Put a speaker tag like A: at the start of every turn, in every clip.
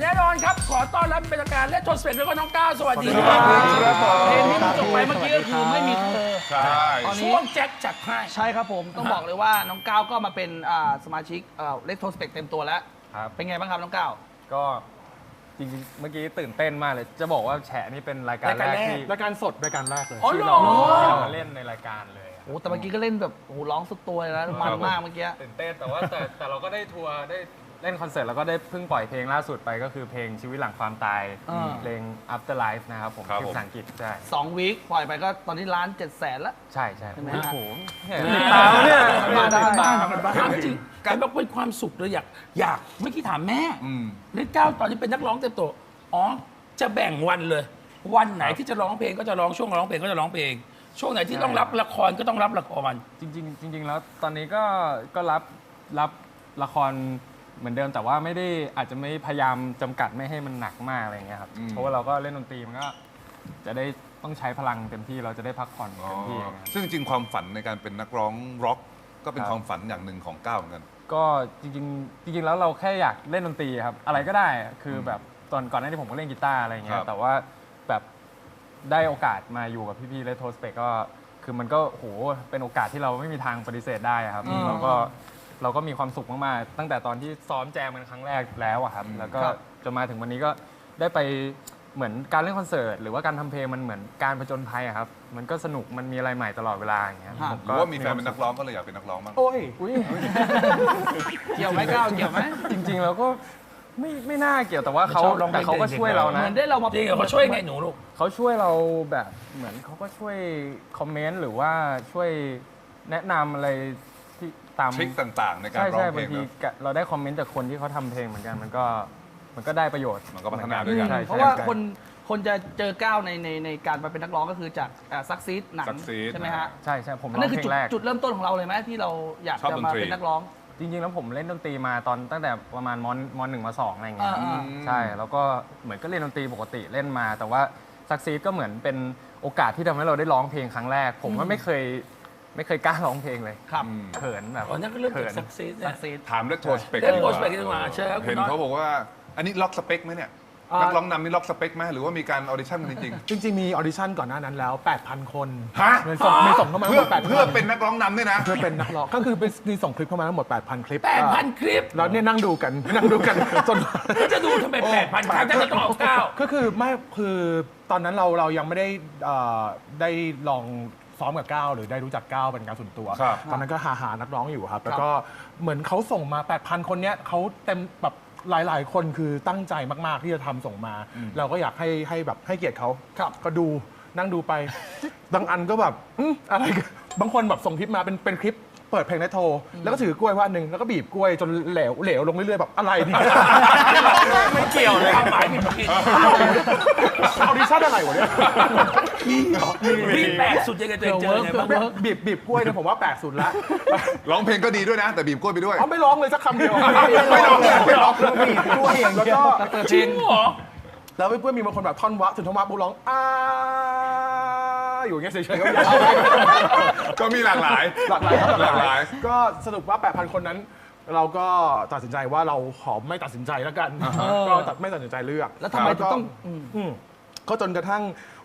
A: และแน่นอนครับ ขอต้อนรับเป็นทางการและโทสเปกแล้วก็น้องก้าวสวัสดีค
B: ส
A: รั
B: วัสดีครับ
A: บเพลงที่มันจบไปเมื่อกี้ก็คือไม่มีเธอ
B: ใช่
C: ตอนนี้
A: ช่วงแจ็คจัดให้
C: ใช่ครับผมต้องบอกเลยว่าน้องก้าวก็มาเป็นอ่าสมาชิกเล็กโทสเปกเต็มตัวแล้ว
D: ครับ
C: เป็นไงบ้างครับน้องก้าว
D: ก็จริงๆ เมื่อกี้ตื่นเต้นมากเลย จะบอกว่าแฉนี่เป็นรายการ
A: ราย
D: แร
A: การ
D: ก
A: แรก
D: ที่
B: รายการสดรายการแรกเลย
A: อ๋อ
D: ที่
A: เหร
D: เรา
A: อ
D: ที่เรามาเล่นในรายการเลยอะ
C: โอ้แต่เมื่อกี้ก็เล่นแบบโอ้โหร้องสุดตัวเลยนะมันมากเมื่อกี้
D: ตื่นเต้นแต่ว่าแต่แต่เราก็ได้ทัวร์ได้ เล่นคอนเสิร์ตแล้วก็ได้เพิ่งปล่อยเพลงล่าสุดไปก็คือเพลงชีวิตหลังความตาย
C: อ่า
D: เพลง after life นะครับผม
B: ครับ
D: ชื่อ
B: ผม
D: ภาษาอังกฤษใช่
C: สองวีคปล่อยไปก็ตอนนี้ล้านเจ็ดแสนแล้ว
D: ใช่ใช่
C: ใช่ไหม
D: โอ้
C: ฮะ
D: โหเนี่ยติดตามเนี่ย
C: มาได้
A: บ้านถามจริงการบอกเป็นความสุขเลยอยากอยากเมื่อกี้ถามแม่
B: อืม
A: เล่นก้าวตอนนี้เป็นนักร้องเต็มตัวอ๋อจะแบ่งวันเลย วันไหนที่จะร้องเพลงก็จะร้องช่วงร้องเพลงก็จะร้องเพลง ช่วงไหนที่ต้องรับละครก็ต้องรับละคร
D: จริงๆจริง ๆ แล้วตอนนี้ก็ก็รับรับละคร เหมือนเดิมแต่ว่าไม่ได้อาจจะไม่พยายามจำกัดไม่ให้มันหนักมากอะไรอย่างเงี้ยครับ
B: อืม
D: เพราะว่าเราก็เล่นดนตรีมันก็จะได้ต้องใช้พลังเต็มที่เราจะได้พักผ่อน
B: อ๋อ
D: เต็มที่อย่างเงี้ย
B: ซึ่งจริงๆความฝันในการเป็นนักร้องร็อกก็เป็น
D: ครับ
B: ความฝันอย่างหนึ่งของก้าวเหมือนกัน
D: ก็จริงๆจริงๆแล้วเราแค่อยากเล่นดนตรีครับ อะไรก็ได้อะคือแบบตอนก่อนหน้านี้ผมก็เล่นกีตาร์อะไรอย่างเงี้
B: ค
D: ย
B: รับ
D: แต่ว่าแบบได้โอกาสมาอยู่กับพี่ๆเลโทสเปกก็คือมันก็โหเป็นโอกาสที่เราไม่มีทางปฏิเสธได้อะครับ
C: อืม
D: เราก็ เราก็มีความสุขมากๆตั้งแต่ตอนที่ซ้อมแจมกันครั้งแรกแล้วอะครับแล้วก็
C: ครับ
D: จนมาถึงวันนี้ก็ได้ไปเหมือนการเล่นคอนเสิร์ตหรือว่าการทำเพลงมันเหมือนการผจญภัยอะครับมันก็สนุกมันมีอะไรใหม่ตลอดเวลาอย่างเงี้ยผม
B: หรือว่ามีแฟนเป็นนักร้องก็เลยอยากเป็นนักร้องบ้าง
C: โอ้ย
D: อุ้ย
C: เกี่ยวไหมก้าวเกี่ยวไหม
D: จริงๆแล้วก็ไม่ไม่น่าเกี่ยวแต่ว่าเขา
A: ชอบร้องเพลง
D: แต่เขาก็ช่วยเรา
C: เห
D: นะ
C: มือนได้เรามา
A: จริงเหรอเขาช่วยไงหนูลูก
D: เขาช่วยเราแบบเหมือนเขาก็ช่วยคอมเมนต์หรือว่าช่วยแนะนำอะไรที่ ตาม
B: ทริคต่างๆ ในการ
D: ใช่
B: ร้อง
D: ใช่
B: เพล
D: บาง
B: ง
D: ที
B: นะ
D: กะเราได้คอมเมนต์จากคนที่เขาทำเพลงเหมือนกันมันก็มันก็ได้ประโยชน์
B: มันก็พัฒนาด้วยกัน
D: ใช่ใช่
C: เพราะว่า
D: ใช่
C: คนคนจะเจอก้าวในในในการมาเป็นนักร้องก็คือจากซักซีดหนัง
B: Succeed
C: ใช่ไหมฮะ
D: ใช่ใช่ผม
C: อัน
D: ร้
C: นั้
D: อนง
C: คือ
D: เพล
C: จุด
D: งแรก
C: จุดเริ่มต้นของเราเลยไหมที่เราอยาก
B: ชอบ
C: จะ
B: ดน
C: มา
B: ตรี
C: เป็นนักร้อง
D: จริงๆ แล้วผมเล่นดนตรีมาตอนตั้งแต่ประมาณมมหนึ่งมสองอะไรอย่างเงี้ย
C: อ่า
D: ใช่ แล้วก็เหมือนก็เล่นดนตรีปกติเล่นมา แต่ว่าซักซีดก็เหมือนเป็นโอกาสที่ทำให้เราได้ร้องเพลงครั้งแรก ผมก็ไม่เคย ไม่เคยกล้าร้องเพลงเลย
C: ครับ
B: อืม
D: เขินแบบ
A: อ๋อนั่นก็เริ่ม
D: เขิ
A: จาก
D: น
A: สักซีด
C: ซักซีด
B: ถามเรื่องโทสเปก
A: เรื่อง Prospect ดีกว่าเชิญครับคุณ
B: เห็น
A: น็อต
B: เขาบอกว่า อันนี้ล็อกสเปคไหมเนี่ย
E: อ่านั
B: นักร้องนำนี่ล็อกสเปคไหมหรือว่ามีการออดิชั่นกันจริง
E: จริง ๆ มีออดิชั่นก่อนหน้านั้นแล้ว 8,000 คน
B: ฮะ
E: มีส่งมีส่งเข้ามา
B: ๆเพื่อ
E: ทั้งหมด8,000
B: เพื่อเป็นนักร้องนำด้วยนะ
E: เพื่อเป็นนักร้องก็คือเป็นมีส่งคลิปเข้ามาทั้งหมด 8,000 คลิป
A: แปดพันคลิป
E: แล้วเนี่ยนั่งดูกันนั่งดูกันจน
A: จะดูทำไมแปดพันครั้งถ้าจะต้องเอาเก้า
E: ก็คือไม่คือตอนนั้นเราเรายังไม่ได้เอ่อได้ลอง ซ้อมกับก้าวหรือได้รู้จักก้าวเป็นการส่วนตัว
B: ครับ
E: ตอนนั้นก็หาหานักร้องอยู่ครับ แล้วก็เหมือนเขาส่งมา 8,000 คนเนี้ยเขาเต็มแบบหลายๆ คนคือตั้งใจมาก ๆ ที่จะทำส่งมา เราก็อยากให้ให้แบบให้เกียรติเขาก็ดูนั่งดูไป บางอันก็แบบอืมอะไรกันบางคนแบบส่งคลิปมาเป็นเป็นคลิปเปิดเพลงในโทร แล้วก็ถือกล้วยว่าหนึ่งแล้วก็บีบกล้วยจนเหลวเหลวลงเรื่อยๆแบบอะไรเนี่ย
A: ไม่เกี่ยวเลยความหมายผิดผิด
E: ออดิชั่นอะไรวะเนี่ย
A: มีเหรอมีแปลกสุดยังไงตัวเองเจอไงบ้าง
E: บีบบีบกล้วยเนี่ยผมว่าแปลกสุดละ
B: ร้องเพลงก็ดีด้วยนะ แต่บีบกล้วยไปด้วย
E: เขาไม่ร้องเลยสักคำเดียว
B: ไม่ร้องเลยไม่ร้อง
E: บีบกล้วยอย่างเดียวแล้วก็
A: จริงเหรอ
E: แล้วเพื่อนๆมีบางคนแบบท่อนวะถึงท่อนวะปุ๊บร้องอ้าอยู่อย่างเงี้ยเฉยๆก็ยาว
B: ก็มีหลากหลาย
E: หลากหลายครับ
B: หลากหลาย
E: ก็สรุปว่า 8,000 คนนั้น เราก็ตัดสินใจว่าเราขอไม่ตัดสินใจแล้วกัน ก็ตัดไม่ตัดสินใจเลือก
C: แล้วทำไมถึงต้อง
E: อืมอืมก็จนกระทั่ง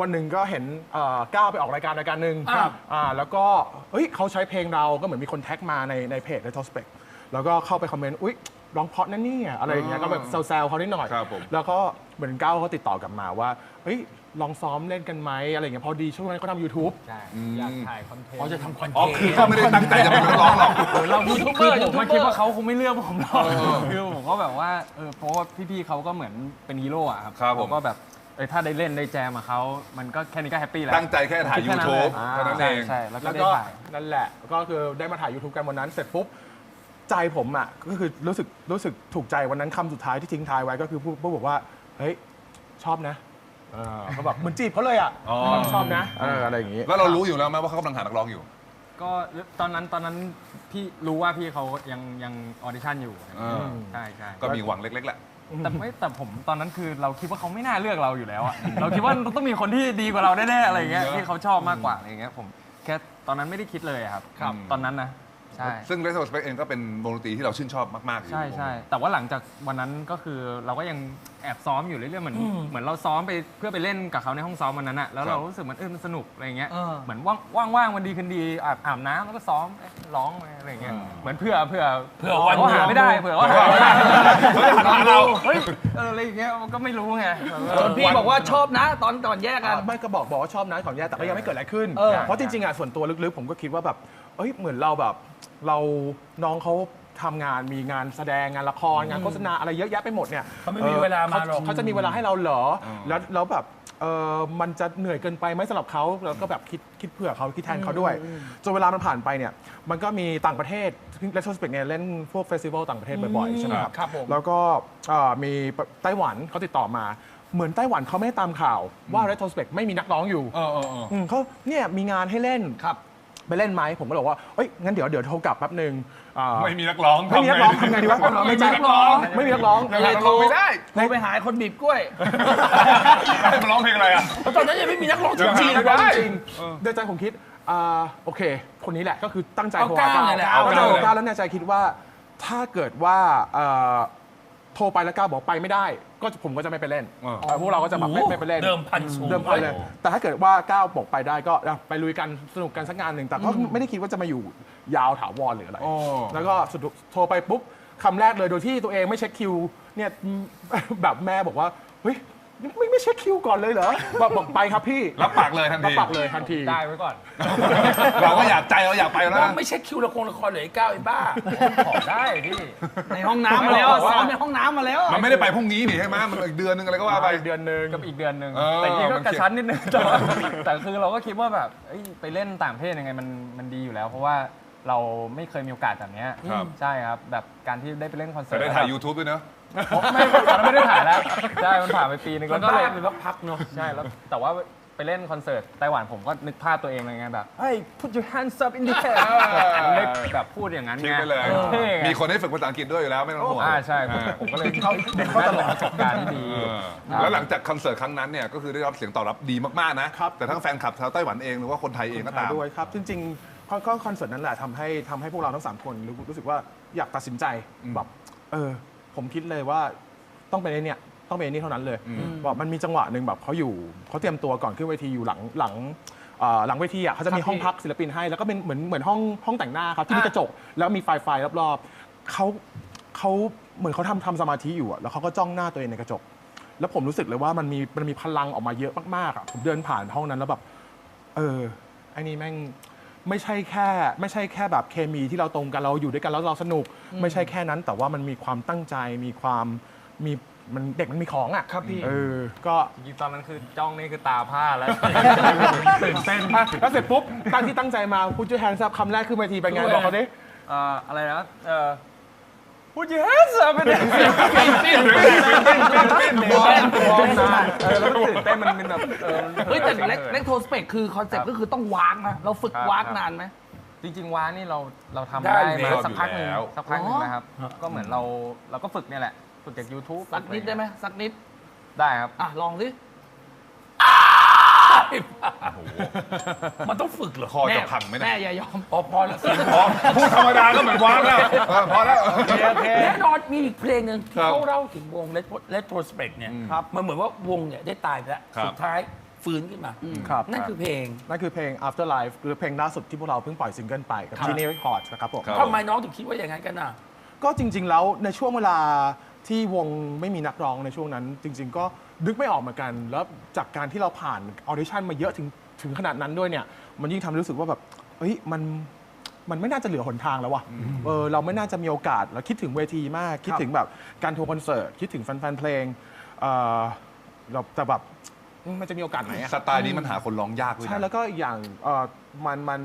E: วันหนึ่งก็เห็นเอ่อก้าวไปออกรายการรายการหนึ่ง
A: ครับ
E: อ่าแล้วก็เฮ้ยเขาใช้เพลงเราก็เหมือนมีคนแท็กมาในในเพจ Retrospect แล้วก็เข้าไปคอมเมนต์อุ๊ยร้องเพราะนั่นนี่ยอะไรอย่างเงี้ยก็แบบแซวๆเขานิดหน่อย
B: ครับผม
E: แล้วก็เหมือนก้าวเขาติดต่อกลับมาว่าเฮ้ยลองซ้อมเล่นกันไหมอะไรอย่างเงี้ยพอดีช่วงนั้นเขาทำ YouTube
D: ใช่อยากถ่ายคอนเทนต์
A: อ๋อจะทำคอนเท
B: อ๋อน
A: ต์
B: คือเขาไม่ได้ตั้งใจจะเป็นนักร้องหรอก
D: เรา
C: ยูทูบเบ
D: คือ
C: ร์
D: ผ
C: ยู
D: ม
C: ทูบ
D: มา
C: เบ
D: คิด
C: อ
D: ว่า
C: ร์
D: เขาคงไม่เลือกผมหรอกคือผมก็แบบว่าเออเพราะว่าพี่ๆเขาก็เหมือนเป็นฮีโร่อะครับ
B: ครับผม
D: เขาก็แบบ เออถ้าได้เล่นได้แจมกับเขา มันก็แค่นี้ก็แฮปปี้แล้ว
B: ตั้งใจแค่ถ่าย
D: คิดแค่นั้น
B: YouTube
D: เลย
B: เท่านั้น
D: ใช่
B: เอง
D: ใช่แล้วก็
E: แล้ว
D: ได้
E: ก็
D: ถ่าย
E: นั่นแหละก็คือได้มาถ่าย YouTube กันวันนั้นเสร็จปุ๊บ ใจผมอะก็คือรู้สึกรู้สึกถูกใจวันนั้นคำสุดท้ายที่ทิ้งท้ายไว้ก็คือพูดพูดบอกว่า เฮ้ย ชอบนะเออเขาแบบเหมือนจีบเขาเลยอะ
B: อ๋อ
E: ชอบนะเอออะไรอย่างงี้
B: แล้วเรารู้อยู่แล้วไหมว่าเขากำลังหานักร้องอยู่
D: ก็ตอนนั้นตอนนั้นพี่รู้ว่าพี่เขายังยังออดิชั่นอยู่
B: อ่า
D: ใช่ใช่
B: ก็มีหวังเล็กๆแหละ
D: แต่ไม่แต่ผมตอนนั้นคือเราคิดว่าเขาไม่น่าเลือกเราอยู่แล้วอะ เราคิดว่าต้องมีคนที่ดีกว่าเราแน่ๆอะไรอย่างเงี้ย
B: เยอะ
D: ที่เขาชอบมากกว่าอะไรอย่างเงี้ยผมแค่ตอนนั้นไม่ได้คิดเลยอะครับ
B: ครับ
D: ตอนนั้นนะ ใช่
B: ซึ่ง Retro Spec เองก็เป็นวงดนตรีที่เราชื่นชอบมากๆอยู่
D: ใช่ใช่แต่ว่าหลังจากวันนั้นก็คือเราก็ยังแอบซ้อมอยู่เรื่อยๆเหมือนเหมือนเราซ้อมไปเพื่อไปเล่นกับเขาในห้องซ้อมวันนั้นอะแล้วเรารู้สึกมันเออมันสนุกอะไรเงี้ย
C: เออ
D: เหมือนว่างว่างๆวันดีคืนดีอาบอาบน้ำแล้วก็ซ้อมเอ๊ะร้องไปอะไรเงี้ยเหมือนเพื่อเพื่อ
A: เผื่อวัน
D: เขาหาไม่ได้เผื่อว่าหาไม่ได้
B: เขาจะหาเรา
D: เฮ้ยเอออะไรอย่างเงี้ยมันก็ไม่รู้ไงแบบว่า
C: ส่วนพี่บอกว่าชอบนะ ตอนตอนแยกกัน
E: ไม่ก็บอกบอกว่าชอบนะของแย่แต่ก็ยังไม่เกิดอะไรขึ้น
C: เออ
E: เพราะจริงๆอะส่วนตัวลึกๆ ผมก็คิดว่าแบบเอ้ยเหมือนเราแบบ เราน้องเขาทำงานมีงานแสดงงานละครงานโฆษณาอะไรเยอะแยะไปหมดเนี่ย
A: เขาไม่มีเวลามาหรอก
E: เขาจะมีเวลาให้เราเหรอแล้วแล้วแบบเออมันจะเหนื่อยเกินไปไหมสำหรับเขาแล้วก็แบบคิดคิดเผื่อเขาคิดแทนเขาด้วยจนเวลามันผ่านไปเนี่ยมันก็มีต่างประเทศเลทโทสเปกเนี่ยเล่นพวกเฟสติวัลต่างประเทศบ่อยๆใช่ไหมครับ
C: ครับผม
E: แล้วก็เอ่อมีไต้หวันเขาติดต่อมา เหมือนไต้หวันเขาไม่ได้ตามข่าวว่า Retrospect ไม่มีนักร้องอยู่
B: เออเออเออ
E: อืมเขาเนี่ยมีงานให้เล่น
C: ครับ
E: ไปเล่นไหมผมก็เลยบอกว่าเอ้ยงั้นเดี๋ยวเดี๋ยวโทรกลับแป๊บหนึงอ่า
B: ไม่มีนักร้อง
E: ไม่มีนักร้องทำไงดีวะ
B: ไม่มีนักร้อง
E: ไม่มีนักร้อง
B: นักร้องไม่ได้
C: โทรไปหาไอ้คนบีบกล้วย
B: มาร้องเพลงอะไรอะ
A: เพราะตอนนั้นยังไม่มีนักร้องจ
B: ยัง
A: ริง
B: ไม่
A: ๆ
B: ได้
A: นะ
E: จริงๆในใจผมคิดอ่าโอเค คนนี้แหละก็คือตั้งใจ
A: เอา
E: โทร
A: ก้าว
E: หา
A: เนี่ยแหละ
E: เอา
A: เอา
E: ก้าว
A: ก้าว
E: ก้าวแล้วในใจคิดว่า ถ้าเกิดว่าเอ่อ โทรไปแล้วก้าวบอกไปไม่ได้ ก็ผมก็จะไม่ไปเล่น
B: อ๋อ
E: เอ่อพวกเราก็จะแบบไม่ไม่ไปเล่น
A: เดิมพันสูง
E: เดิมพันเลย แต่ถ้าเกิดว่าก้าวบอกไปได้ก็อะไปลุยกันสนุกกันสักงานหนึ่งแต่ก็ไม่ได้คิดว่าจะมาอยู่ยาวถาวรหรืออะไร
B: โอ้
E: แล้วก็สุดโทรไปปุ๊บคำแรกเลยโดยที่ตัวเองไม่เช็คคิวเนี่ย แบบแม่บอกว่า เฮ้ย ไม่ไม่เช็คคิวก่อนเลยเหรอบอกบอกไปครับพี่
B: รับปากเลยทัน
E: รับ
B: ที
E: ปากเลยทันที
D: ได้ไว้ก่อน
B: เราก็อยากใจเราอยากไปแล้ว
A: ว่า
B: นะ
A: ไม่ใช่คิวละครละครเหลือไอ้ก้าวไอ้บ้า
D: ขอได้พี่
C: ในห้องน้ำมาแล้ว
D: ไม่บอกว่า
C: ซ้อมในห้องน้ำมาแล้ว
B: มันไม่ได้ไปพรุ่งนี้นี่ใช่ไหมมันอีกเดือนนึงอะไรก็ว่าไป
E: อีกเดือนหนึ่ง
D: กับอีกเดือนหนึ่ง
B: เออ
D: แต่จริงๆก็
B: มัน
D: กระ
B: เขียน
D: ชั้นนิดนึงแต่ว่าแต่คือเราก็คิดว่าแบบเอ้ยไปเล่นต่างประเทศยังไงมันมันดีอยู่แล้ว เพราะว่าเราไม่เคยมีโอกาสแบบเนี้ย
B: ครับ
D: ใช่ครับ แบบการที่ได้ไปเล่นคอนเสิ
B: แต่
D: ร์ต
B: ได้ถ่าย YouTube ด้วยเนอะ
D: ไม่ตอนนั้นไม่ได้ถ่ายแล้วใช่มันผ่านไปปีนึง
A: แล้
D: แล้วว
A: ก็
D: ก็
A: เล
D: เลยย
A: เป็นพักๆเนาะ
D: ใช่แล้วแต่ว่าไปเล่นคอนเสิร์ตไต้หวันผมก็นึกภาพตัวเองเลยไงแบบเฮ้ย put your hands up in the air นึกแบบพูดอย่างนั้น
B: คิด
D: ไง
B: ไปเลย
D: เท่ไง
B: มีคนให้ฝึกภาษาอังกฤษด้วยอยู่แล้วไม่ต้องห่วง
D: อ่าใช่ ผมผมก็เลยเข้าเข้าตลอดประสบการณ์ที่ดี
B: เออแล้วหลังจากคอนเสิร์ตครั้งนั้นเนี่ยก็คือได้รับเสียงตอบรับดีมากๆนะ
E: ครับ
B: แต่ทั้งแฟนคลับชาวไต้หวันเองหรือว่าคนไทยเองก็ตาม
E: ด้วยครับ จริงๆก็ก็คอนเสิร์ตนั้นแหละทำให้ทำให้พวกเราทั้งสามคนรู้รู้สึกว่าอยากตัดสินใจ
B: อืม
E: แบบเออ ผมคิดเลยว่าต้องเป็นไอ้เนี่ยต้องเป็นไอ้นี่เท่านั้นเลยบอกมันมีจังหวะหนึ่งแบบเขาอยู่เขาเตรียมตัวก่อนขึ้นเวทีอยู่หลังหลังเอ่อหลังเวทีอะเขาจะมีห้องพักศิลปินให้ แล้วก็เป็นเหมือนเหมือนห้องห้องแต่งหน้าครับที่มีกระจกแล้วมีไฟไฟรอบๆเขาเขาเหมือนเขาทำทำสมาธิอยู่อะแล้วเขาก็จ้องหน้าตัวเองในกระจก แล้วผมรู้สึกเลยว่ามันมีมันมีพลังออกมาเยอะมากๆอะผมเดินผ่านห้องนั้นแล้วแบบ เออไอ้นี่แม่ง ไม่ใช่แค่ ไม่ใช่แค่แบบเคมีที่เราตรงกันเราอยู่ด้วยกันแล้วเราสนุก ไม่ใช่แค่นั้นแต่ว่ามันมีความตั้งใจมีความมีมันเด็กมันมีของอะ
C: ครับพี่
E: เออก็
D: จริงๆตอนนั้นคือจ้องนี่คือตาผ้าแล้วตื่นเต้น
E: อะแล้วเสร็จปุ๊บตั้งที่ตั้งใจมาพูดชื่อแฮนด์ซับคำแรกขึ้นเวทีเป็นไงบอกเขาดิ
D: เอ่ออะไรนะเอ่อ Put your hands up เป็นเออแล้วมันตื่นเต้นมันเป็นแบบเออมัน
C: เฮ้ยแต่เล็กเล็กโทสเปกคือคอนเซ็ปต์ก็คือต้องวางนะเราฝึก
D: ครับ
C: วาง
D: ครับ
C: นานไหม
D: จริงๆว้านี่เราเราทำ
A: ได้
D: ได้
A: อยู่
D: มา
A: แล้ว
D: สักพักหนึ่ง
B: อยู่แล้ว
D: สักพักหนึ่ง
C: อ๋อ
D: นะครับ ก็เหมือนเราเราก็ฝึกเนี่ยแหละ ฝึกจาก YouTube
C: สักนิดได้ไหมสักนิด
D: ได้ครับ
C: อะลอง สิ
A: มันต้องฝึกเหรอ
B: คอจะพังไหม
C: แม่
B: เนี่ย
C: อย่ายอม
A: อ๋อพอแล้วสิ
B: พอพูดธรรมดาก็เหมือนวางแล้วเออพอแล้ว
A: แน่นอนมีอีกเพลงหนึ่งที่
B: ครับ
A: เขาเล่าถึงวงเลตโ r สเปกเนี่ย
E: ครับ
A: มันเหมือนว่าวงเนี่ยได้ตายไปแล้ว
B: ครับ
A: สุดท้ายฟื้นขึ้นมา
E: ครับ
A: นั่นคือเพลง
E: นั่นคือเพลง Afterlife หรือเพลงล่าสุดที่พวกเราเพิ่งปล่อยซิงเกิลไปกับ
A: ครับ
E: Genie Records นะครับผม
B: ครับ
A: ทำไมน้องถึงคิดว่าอย่างนั้นกันน่ะ
E: ก็จริง ๆ แล้วในช่วงเวลาที่วงไม่มีนักร้องในช่วงนั้น จริง ๆ ก็ นึกไม่ออกเหมือนกัน แล้วจากการที่เราผ่านออดิชั่นมาเยอะถึงถึงขนาดนั้นด้วยเนี่ย มันยิ่งทำให้รู้สึกว่าแบบเอ้ยมันมันไม่น่าจะเหลือหนทางแล้วว่ะเออเราไม่น่าจะมีโอกาสแล้วคิดถึงเวทีมาก คิดถึงแบบการทัวร์คอนเสิร์ตคิดถึงแฟนๆเพลงเออเราแต่แบบอืมมันจะมีโอกาสไหนอะ
B: สไตล์นี้มันหาคนร้องยากด้วย
E: ใช่
B: นะ
E: แล้วก็อีกอย่างเอ่อมันมัน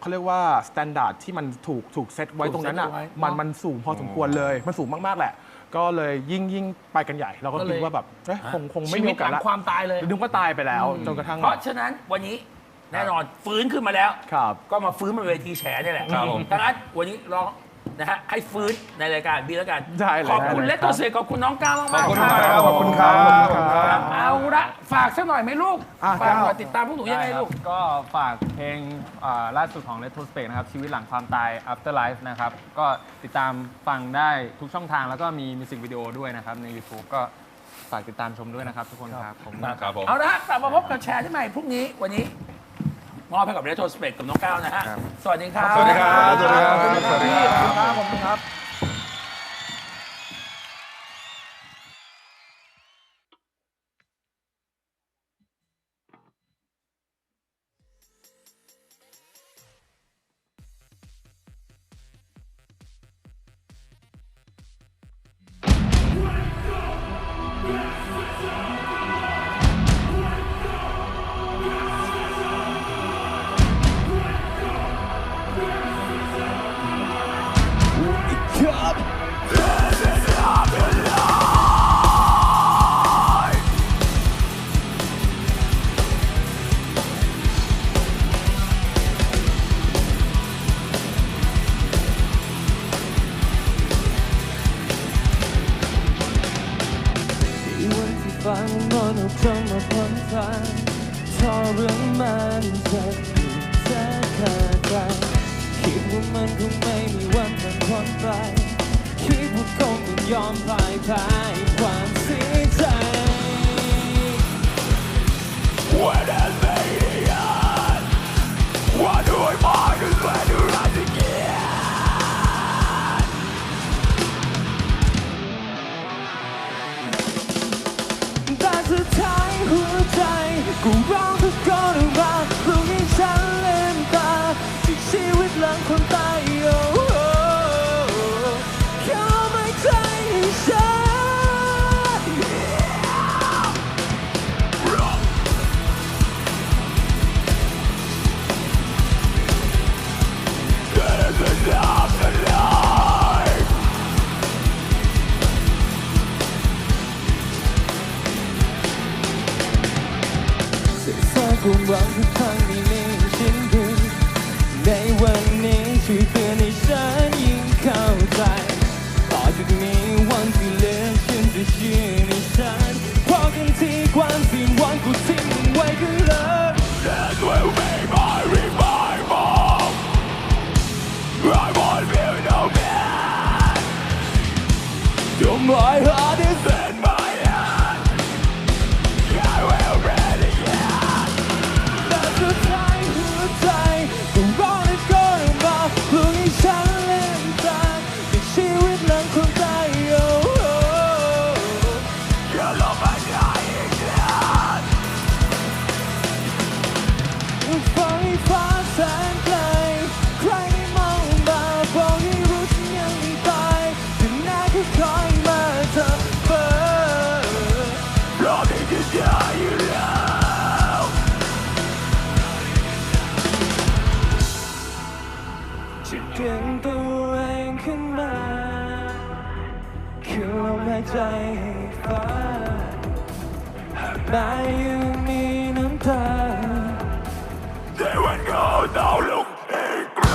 E: เขาเรียกว่าสแตนดาร์ดที่มันถูกถูกเซตไว้
A: ถูก
E: ตรงนั้นอะ
A: เซตไว้
E: มันมันสูงพอสมควรเลย มันสูงมาก ๆ แหละ ก็เลยยิ่งยิ่งไปกันใหญ่ เราก็
C: ก็เลย
E: คิดว่าแบบเอ๊ะคงคงไม่
C: ชี
E: มี
C: วิต
E: โอกาส
C: หลั
E: ละ
C: งความตายเลย
E: นึกว่าตายไปแล้ว จนกระทั่ง
A: เพราะฉะนั้นวันนี้แน่นอนฟื้นขึ้นมาแล้ว
E: ครับ
A: ก็มาฟื้นบนเวทีแฉนี่แหละ
B: ครับผม
A: ดังนั้นวันนี้ร้อง นะฮะให้ฟื้นในรายการบีแล้วกัน
E: ได้เลย
A: ขอบคุณ
E: ได้เลย
A: เลตโตเซขอบคุณน้องก้าวมาก
B: ขอบ
A: ๆ
B: คุณ
A: ค
B: มาก
A: รับ
B: ครับ ขอบคุณครับ
A: ครับเอาละฝากสักหน่อยไหมลูก
E: อะ
A: ฝากหน่อย
E: ก้าว
A: ติดตามพวกหนูยังไงลูก
F: ด้ครับก็ฝากเพลงอ่าล่าสุดของ Retrospect นะครับ ชีวิตหลังความตาย Afterlife นะครับ ก็ติดตามฟังได้ทุกช่องทางแล้วก็มีมิวสิกวิดีโอด้วยนะครับ ใน YouTube ก็ฝากติดตามชมด้วยนะครับทุกคนครับผม
B: ครับผม
A: เอาละฮะกลับมาพบกับแชร์ที่ใหม่พรุ่งนี้วันนี้ มอบให้กับเรโทรสเปกกับน้องก้าวนะฮะ สวัสดีครับ
B: สวัสดีครับ สวัสดีครับ
E: ขอบคุณครับพี่ขอบคุณครับ
D: จงมาคำมาพ้นทางทอเรื่องมันจะอยู่แท้คาใจคิดว่ามันคงไม่มีวันผ่านพ้นไปคิดว่าคงต้องยอมพ่ายแพ้ความเสียใจ ใจให้ฟ้าแม้ยังมีน้ำตาแต่วันก็ต้องลุกอีกร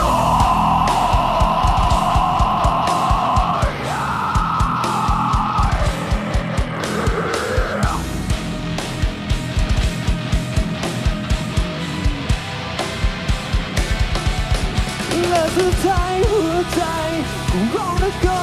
D: และสุดท้ายหัวใจกูร้องแล้วก็ออก